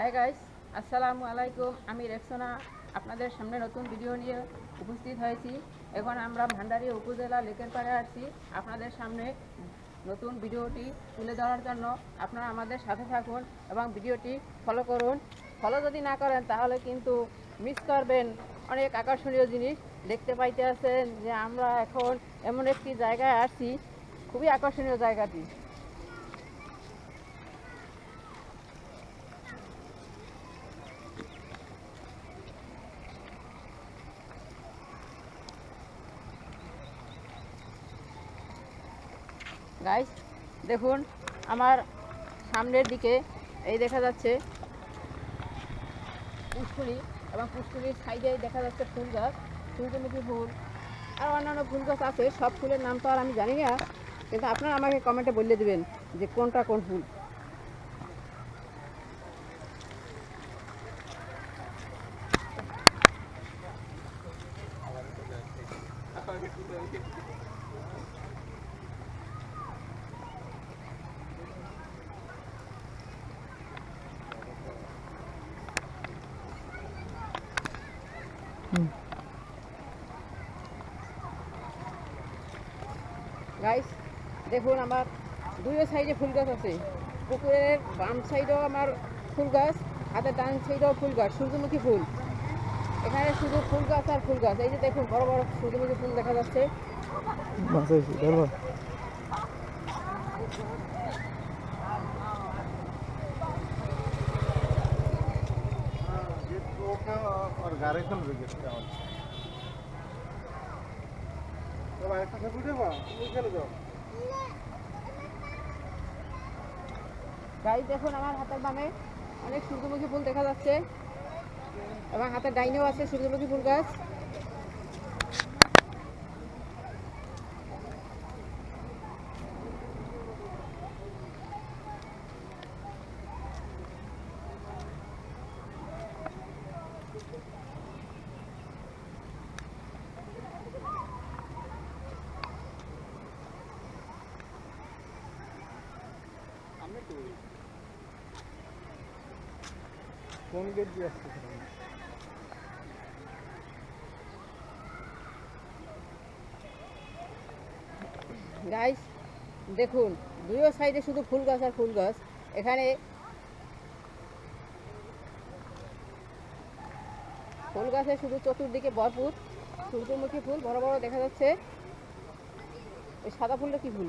Hi guys আসসালামু আলাইকুম আমি রেক্সোনা আপনাদের সামনে নতুন ভিডিও নিয়ে উপস্থিত হয়েছি। এখন আমরা ভান্ডারী উপজেলা লেকের পাড়ে আসছি আপনাদের সামনে নতুন ভিডিওটি তুলে ধরার জন্য আপনারা আমাদের সাথে থাকুন এবং ভিডিওটি ফলো করুন। ফলো যদি না করেন, তাহলে কিন্তু মিস করবেন। অনেক আকর্ষণীয় জিনিস দেখতে পাইতে আছেন যে আমরা এখন এমন একটি জায়গায় আসছি খুবই আকর্ষণীয় জায়গাটি। গাইস দেখুন, আমার সামনের দিকে এই দেখা যাচ্ছে পুষ্করি এবং পুষ্করির সাইডে দেখা যাচ্ছে ফুল গাছ সূর্যমুখী ফুল আর অন্যান্য ফুল গাছ আছে। সব ফুলের নাম তো আর আমি জানি না, কিন্তু আপনারা আমাকে কমেন্টে বলে দেবেন যে কোনটা কোন ফুল গাইস দেখুন আমার দুই সাইডে ফুল গাছ আছে। পুকুরের বাম সাইডেও আমার ফুল গাছ হাতের ডান সাইডেও ফুল গাছ সূর্যমুখী ফুল। এখানে শুধু ফুল গাছ আর ফুল গাছ। এই যে দেখুন বড় বড় সূর্যমুখী ফুল দেখা যাচ্ছে। মাছ গাড়ি দেখুন, আমার হাতের বামে অনেক সূর্যমুখী ফুল দেখা যাচ্ছে। এবং হাতের ডাইনেও আছে সূর্যমুখী ফুল গাছ। কোন গেট দিয়ে আসছে গাইস দেখুন দুইও সাইডে শুধু ফুল গাছ আর ফুল গাছ। এখানে ফুল গাছে শুধু চতুর্দিকে ভরপুর সূর্যমুখী ফুল বড় বড় দেখা যাচ্ছে। ওই সাদা ফুলটা কি ফুল?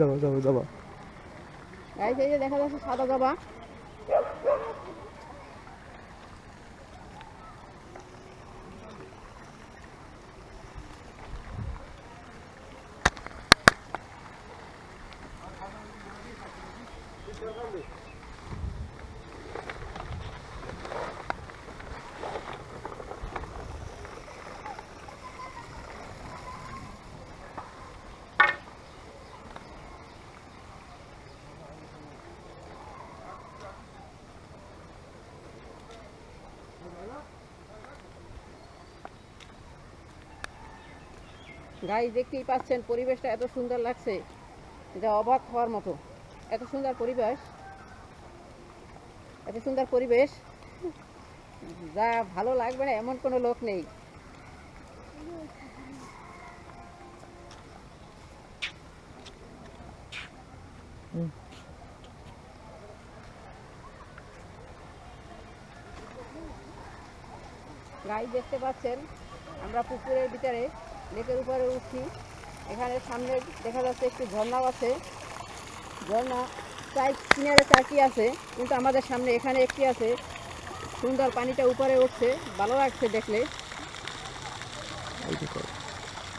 যাব যাব যাব। গাইস এই যে দেখা যাচ্ছে সাদা জবা গাইস দেখতেই পাচ্ছেন, পরিবেশটা এত সুন্দর লাগছে। যা অবাক হওয়ার মতো। এত সুন্দর পরিবেশ। এত সুন্দর পরিবেশ। যা ভালো লাগবে না, এমন কোনো লোক নেই। গাই দেখতে পাচ্ছেন, আমরা পুকুরের ভিতরে লেকের উপরে উঠছি। এখানে সামনে দেখা যাচ্ছে একটি ঝর্ণাও আছে। ঝর্ণা চাই কিনারে চারটি আছে কিন্তু আমাদের সামনে এখানে একটি আছে। সুন্দর পানিটা উপরে উঠছে ভালো লাগছে দেখলে।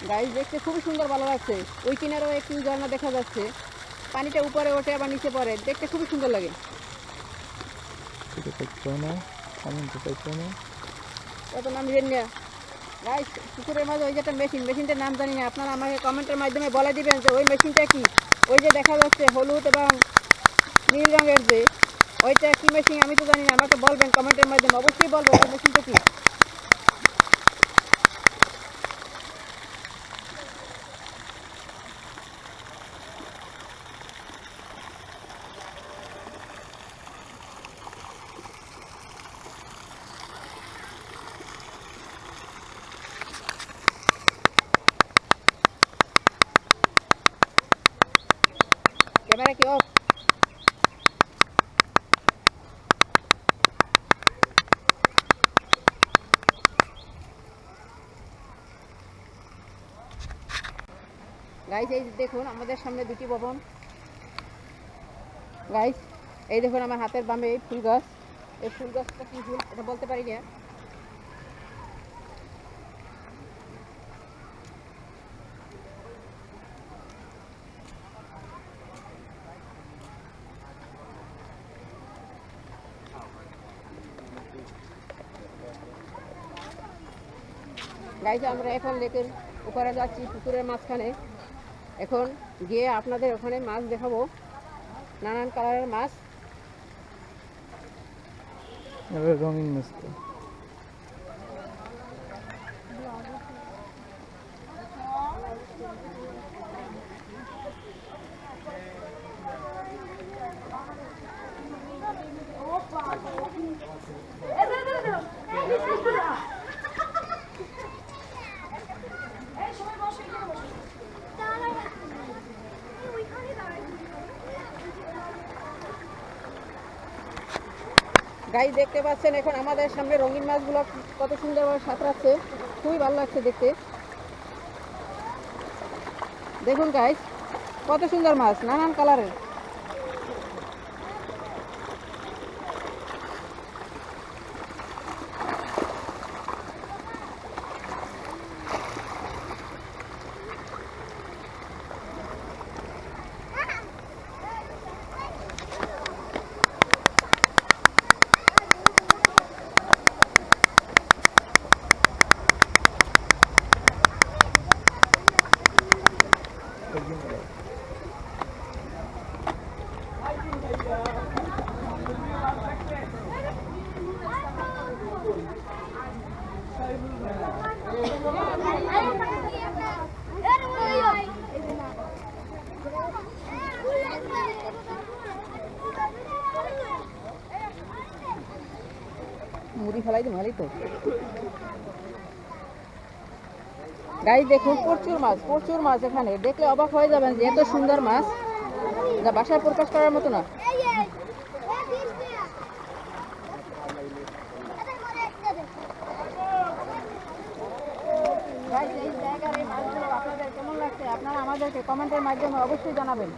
গাছ দেখতে খুবই সুন্দর ভালো লাগছে। ওই কিনারেও একটি ঝর্ণা দেখা যাচ্ছে। পানিটা উপরে ওঠে আবার নিচে পড়ে। দেখতে খুবই সুন্দর লাগে। এটা পাইছো না আমি তো পাইছো না এত নাম না গাইস পুকুরের মাঝে ওই যে একটা মেশিন মেশিনটার নাম জানি না, আপনারা আমাকে কমেন্টের মাধ্যমে বলে দিবেন যে ওই মেশিনটা কি? ওই যে দেখা যাচ্ছে হলুদ এবং নীল রঙের যে, ওইটা কি মেশিন আমি তো জানি না, আমাকে বলবেন কমেন্টের মাধ্যমে, অবশ্যই বলবেন ওই মেশিনটা কি। গাইস এই দেখুন, আমাদের সামনে দুটি ভবন। গাইস এই দেখুন আমার হাতের বামে এই ফুল গাছ। এই ফুল গাছটা কি ফুল? এটা বলতে পারি না। গাইজ আমরা এখন লেকের উপরে যাচ্ছি, পুকুরের মাঝখানে। এখন গিয়ে আপনাদের ওখানে মাছ দেখাবো। নানান কালারের মাছ। রঙিন মিষ্টি গাইজ দেখতে পাচ্ছেন, এখন আমাদের সামনে রঙিন মাছগুলো কত সুন্দরভাবে সাঁতরাচ্ছে, খুবই ভালো লাগছে দেখতে। দেখুন গাইজ কত সুন্দর মাছ, নানান কালারের মুড়ি ফেলাই তো ভালোই তো। গাইজ, দেখুন, প্রচুর মাছ প্রচুর মাছ এখানে। দেখলে অবাক হয়ে যাবেন যে এত সুন্দর মাছ। যা বাসায় প্রকাশ করার মতো না। গাইজ এই মাছগুলো আপনাদের কেমন লাগছে আপনারা আমাদেরকে কমেন্টের মাধ্যমে অবশ্যই জানাবেন।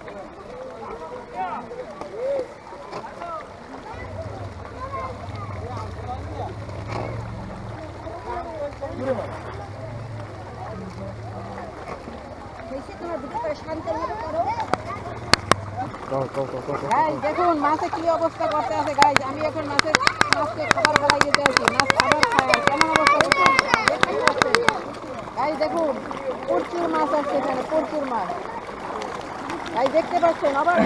দেখুন মাছে কি অবস্থা করতে আছে গাইজ আমি এখন মাছের মাছকে খাবার বেলায় যেতে আছি মাছ খাবার খায় কেমন অবস্থা দেখুন দেখতেই পাচ্ছেন গাইজ দেখুন প্রচুর মাছ আছে এখানে প্রচুর মাছ তাই দেখতে পাচ্ছেন আবার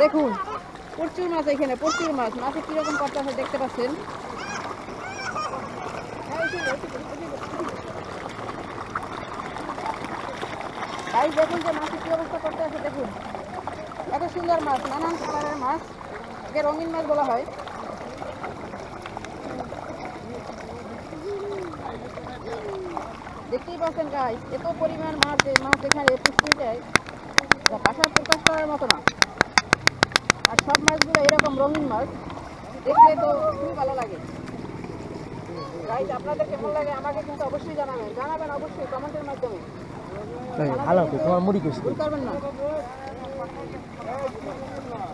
দেখুন প্রচুর মাছ এখানে প্রচুর মাছ মাছে কীরকম আছে দেখতে পাচ্ছেন গাইজ দেখুন যে মাছের কি অবস্থা করতে আছে দেখুন। এত সুন্দর মাছ নানান কালারের মাছ একে রঙিন মাছ বলা হয়। দেখতেই পাচ্ছেন গাইজ এত পরিমাণ মাছ মাছ এখানে পুষ্টিতে যা ভাষায় প্রকাশ করার মতো না। আর সব মাছগুলো এরকম রঙিন মাছ দেখলে তো খুবই ভালো লাগে। গাইজ আপনাদের কেমন লাগে আমাকে কিন্তু অবশ্যই জানাবেন। জানাবেন অবশ্যই কমেন্টের মাধ্যমে। ভালো তোমার মুড়ি ভুল করবেন না।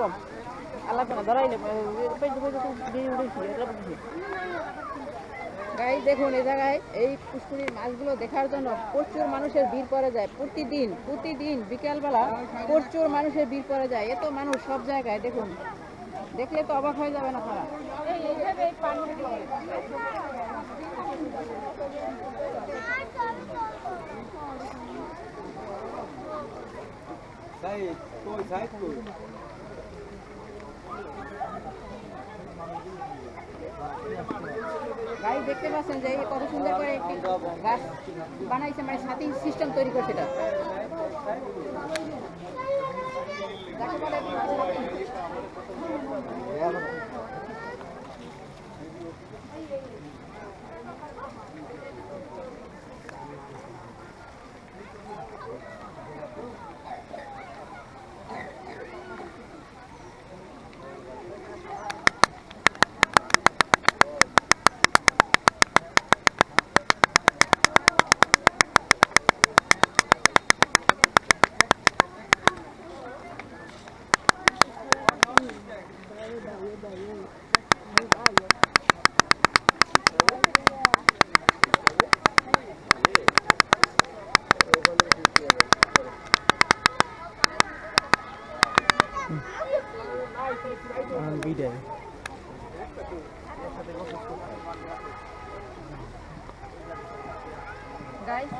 কম দেখুন, এই জায়গায় এই পুষ্করির মাছগুলো দেখার জন্য প্রচুর মানুষের ভিড় পড়ে যায়। প্রতিদিন প্রতিদিন বিকালবেলা প্রচুর মানুষের ভিড় পড়ে যায়। এত মানুষ সব জায়গায়, দেখুন। দেখলে তো অবাক হয়ে যাবে না গাড়ি দেখতে পাচ্ছেন যে কত সুন্দর করে একটি গাছ বানাইছে মানে সাথী সিস্টেম তৈরি করছে এটা। গাইস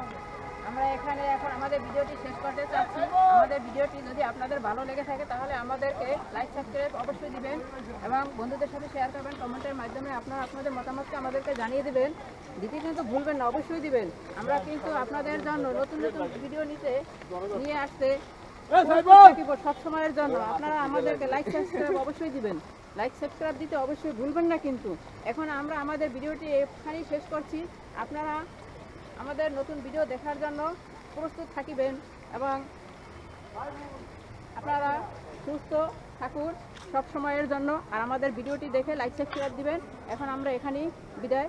আমরা এখানে এখন আমাদের ভিডিওটি শেষ করতে চাচ্ছি। আমাদের ভিডিওটি যদি আপনাদের ভালো লেগে থাকে তাহলে আমাদেরকে লাইক সাবস্ক্রাইব অবশ্যই দিবেন এবং বন্ধুদের সাথে শেয়ার করবেন। কমেন্টের মাধ্যমে আপনারা আপনাদের মতামতকে আমাদেরকে জানিয়ে দিবেন। দিতে কিন্তু ভুলবেন না অবশ্যই দিবেন। আমরা কিন্তু আপনাদের জন্য নতুন নতুন ভিডিও নিতে নিয়ে আসতে সব সময়ের জন্য। আপনারা আমাদেরকে লাইক সাবস্ক্রাইব অবশ্যই দিবেন। লাইক সাবস্ক্রাইব দিতে অবশ্যই ভুলবেন না কিন্তু। এখন আমরা আমাদের ভিডিওটি এখানেই শেষ করছি। আপনারা আমাদের নতুন ভিডিও দেখার জন্য প্রস্তুত থাকিবেন এবং আপনারা সুস্থ থাকুন সব সময়ের জন্য। আর আমাদের ভিডিওটি দেখে লাইক সাবস্ক্রাইব দিবেন। এখন আমরা এখানেই বিদায়।